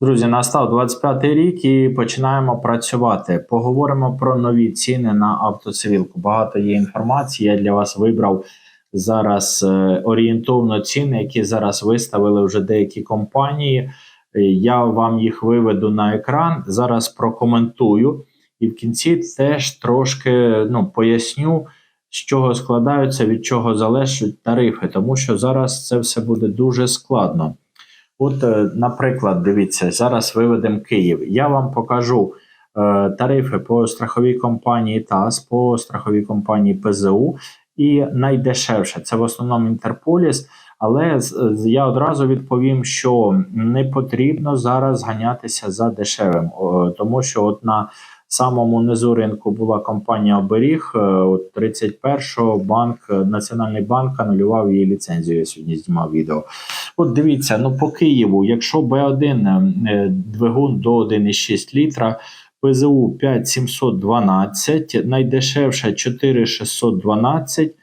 Друзі, настав 25-й рік і починаємо працювати. Поговоримо про нові ціни на автоцивілку. Багато є інформації. Я для вас вибрав зараз е, орієнтовно ціни, які зараз виставили вже деякі компанії. Е, Я вам їх виведу на екран. Зараз прокоментую і в кінці теж трошки ну, поясню, з чого складаються, від чого залежать тарифи, тому що зараз це все буде дуже складно. От, е, наприклад, дивіться, зараз виведемо Київ. Я вам покажу е, тарифи по страховій компанії ТАС, по страховій компанії ПЗУ. І найдешевше це в основному Інтерполіс. Але я одразу відповім, що не потрібно зараз ганятися за дешевим, тому що от на самому низу ринку була компанія Оберіг. е, От 31-го банк е, Національний банк анулював її ліцензію. Я сьогодні знімав відео. От дивіться, ну по Києву, якщо Б1 е, двигун до 1,6 літра, ПЗУ 5712, найдешевша 4612,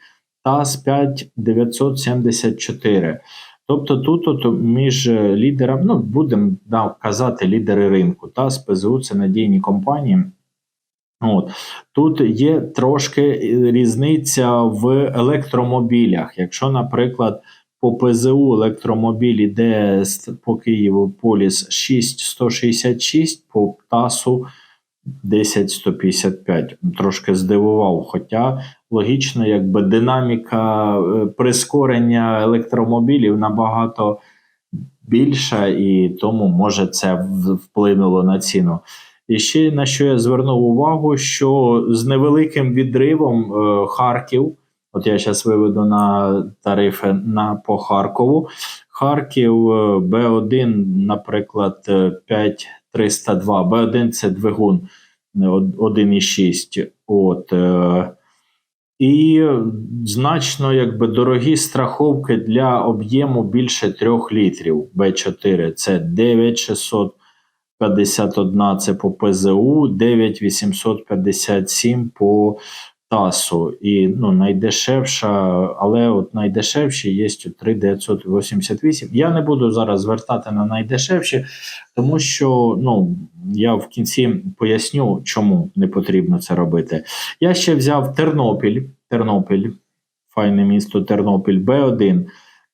ТАС 5974. Тобто тут от між лідерами, ну будемо да, казати лідери ринку, ТАС, ПЗУ це надійні компанії. От. Тут є трошки різниця в електромобілях. Якщо, наприклад, по ПЗУ електромобіль іде по Києву Поліс 6166, по ТАСу 10155. Трошки здивував. Хоча логічно, якби динаміка е, прискорення електромобілів набагато більша, і тому може це вплинуло на ціну. І ще на що я звернув увагу, що з невеликим відривом е, Харків, от я зараз виведу на тарифи на по Харкову. Харків е, Б1, наприклад, е, 5302. Б1 це двигун е, 1,6. От, е, і значно якби дорогі страховки для об'єму більше 3 літрів. Б4 це 9651 це по ПЗУ, 9857 по ТАСу. І ну, найдешевша, але от найдешевші є 3988. Я не буду зараз звертати на найдешевші, тому що ну, я в кінці поясню, чому не потрібно це робити. Я ще взяв Тернопіль. Тернопіль, файне місто Тернопіль, Б1,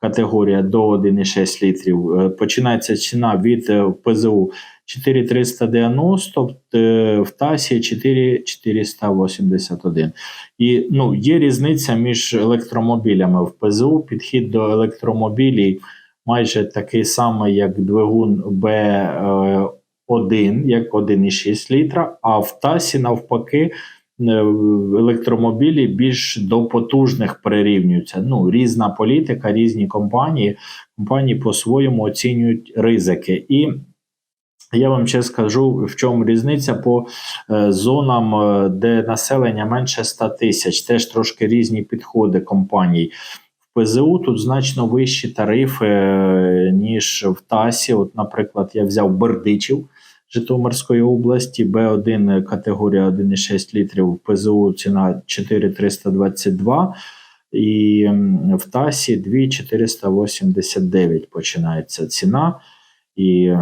категорія до 1,6 літрів. Е, Починається ціна від е, ПЗУ 4390, е, в ТАСі 4481. І ну, є різниця між електромобілями в ПЗУ. Підхід до електромобілів майже такий самий, як двигун Б1, як 1,6 літра, а в ТАСі навпаки. Е, Електромобілі більш до потужних прирівнюються. Ну, різна політика, різні компанії. Компанії по-своєму оцінюють ризики. І я вам ще скажу, в чому різниця по е, зонам, е, де населення менше 100 тисяч, теж трошки різні підходи компаній. ПЗУ тут значно вищі тарифи, ніж в ТАСі. От, наприклад, я взяв Бердичів Житомирської області, Б1 категорія 1,6 літрів, ПЗУ ціна 4322. І в ТАСі 2489 починається ціна. І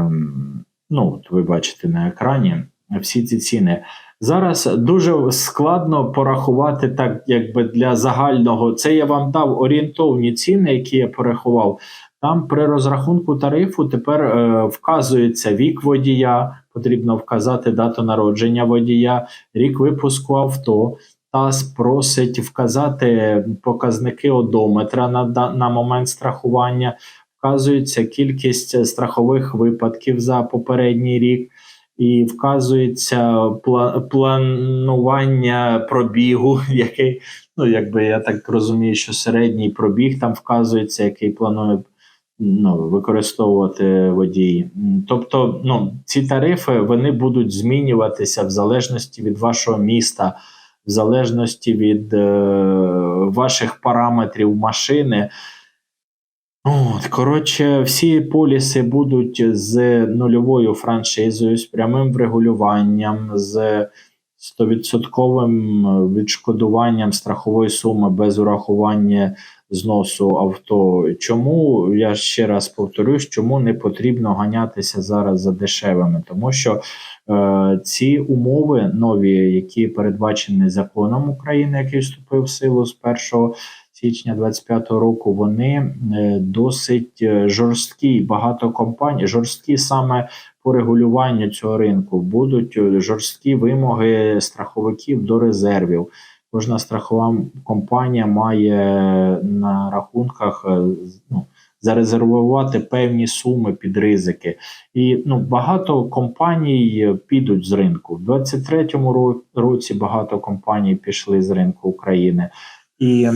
ну, от ви бачите на екрані всі ці ціни. Зараз дуже складно порахувати так, якби для загального. Це я вам дав орієнтовні ціни, які я порахував. Там при розрахунку тарифу тепер е, вказується вік водія, потрібно вказати дату народження водія, рік випуску авто. ТАС просить вказати показники одометра на, на момент страхування вказується кількість страхових випадків за попередній рік, і вказується пла- планування пробігу, який, ну якби я так розумію, що середній пробіг там вказується, який планує ну, використовувати водії. Тобто, ну, ці тарифи вони будуть змінюватися в залежності від вашого міста, в залежності від е, ваших параметрів машини. От, коротше, всі поліси будуть з нульовою франшизою, з прямим врегулюванням, з 100% відшкодуванням страхової суми без урахування зносу авто. Чому я ще раз повторюсь, чому не потрібно ганятися зараз за дешевими? Тому що е, ці умови нові, які передбачені законом України, який вступив в силу з 1 січня 2025 року, вони е, досить е, жорсткі. Багато компаній жорсткі саме по регулюванню цього ринку. Будуть е, жорсткі вимоги страховиків до резервів. Кожна страхова компанія має на рахунках ну, зарезервувати певні суми під ризики. І ну, багато компаній підуть з ринку. В 23-му році багато компаній пішли з ринку України. І е,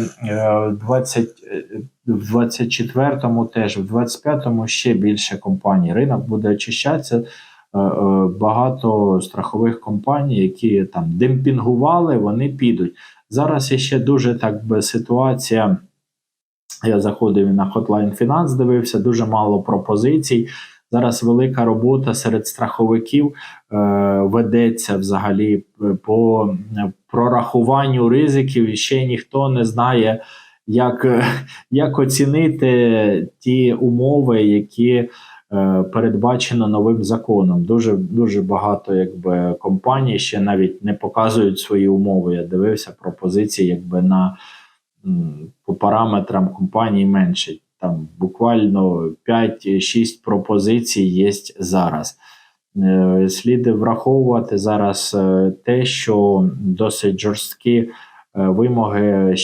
в 20, е, в 24-му теж, в 25-му ще більше компаній. Ринок буде очищатися. Е, Багато страхових компаній, які там демпінгували, вони підуть. Зараз ще дуже так би ситуація. Я заходив на Hotline Finance, дивився, дуже мало пропозицій. Зараз велика робота серед страховиків е, ведеться взагалі е, по е, прорахуванню ризиків, і ще ніхто не знає, як, як оцінити ті умови, які е, передбачено новим законом. Дуже дуже багато якби компаній ще навіть не показують свої умови. Я дивився пропозиції, якби на по параметрам компанії менше. Там буквально 5-6 пропозицій є зараз. Е, Слід враховувати зараз е, те, що досить жорсткі е, вимоги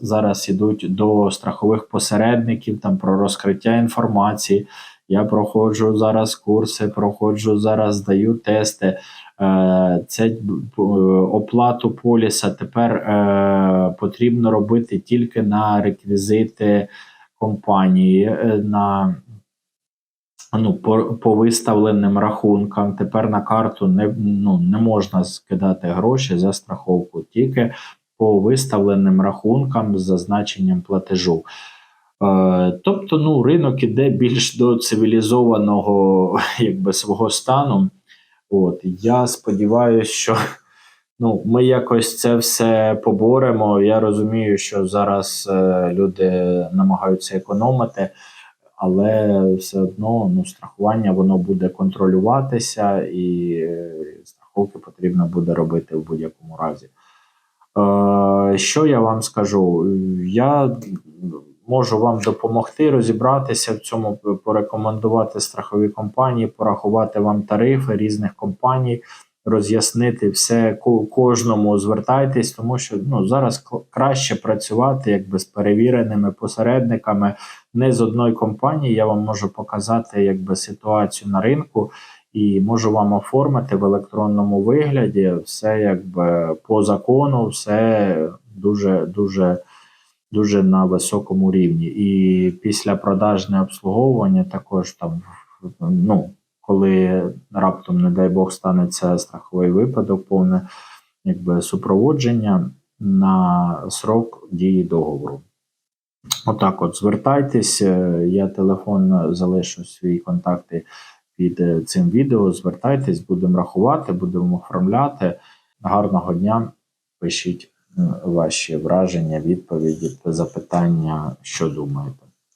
зараз ідуть до страхових посередників там про розкриття інформації. Я проходжу зараз курси, проходжу зараз, здаю тести. Це оплату поліса тепер потрібно робити тільки на реквізити компанії, е, на ну, по, по виставленим рахункам. Тепер на карту не, ну, не можна скидати гроші за страховку, тільки по виставленим рахункам з зазначенням платежу. Е, тобто, ну, ринок іде більш до цивілізованого якби, свого стану. От, я сподіваюся, що ну, ми якось це все поборемо. Я розумію, що зараз е, люди намагаються економити, але все одно ну, страхування воно буде контролюватися, і е, страховки потрібно буде робити в будь-якому разі. Е, що я вам скажу? Я можу вам допомогти розібратися в цьому, порекомендувати страхові компанії, порахувати вам тарифи різних компаній, роз'яснити все кожному. Звертайтесь, тому що ну зараз краще працювати якби з перевіреними посередниками. Не з одної компанії. Я вам можу показати якби ситуацію на ринку. І можу вам оформити в електронному вигляді все якби по закону, все дуже дуже дуже на високому рівні. І після продажне обслуговування також там, ну, коли раптом, не дай Бог, станеться страховий випадок, повне якби супроводження на срок дії договору. Отак, от звертайтесь, е, я телефон залишу свої контакти під е, цим відео. Звертайтесь, будемо рахувати, будемо оформляти. Гарного дня. Пишіть е, ваші враження, відповіді та запитання, що думаєте.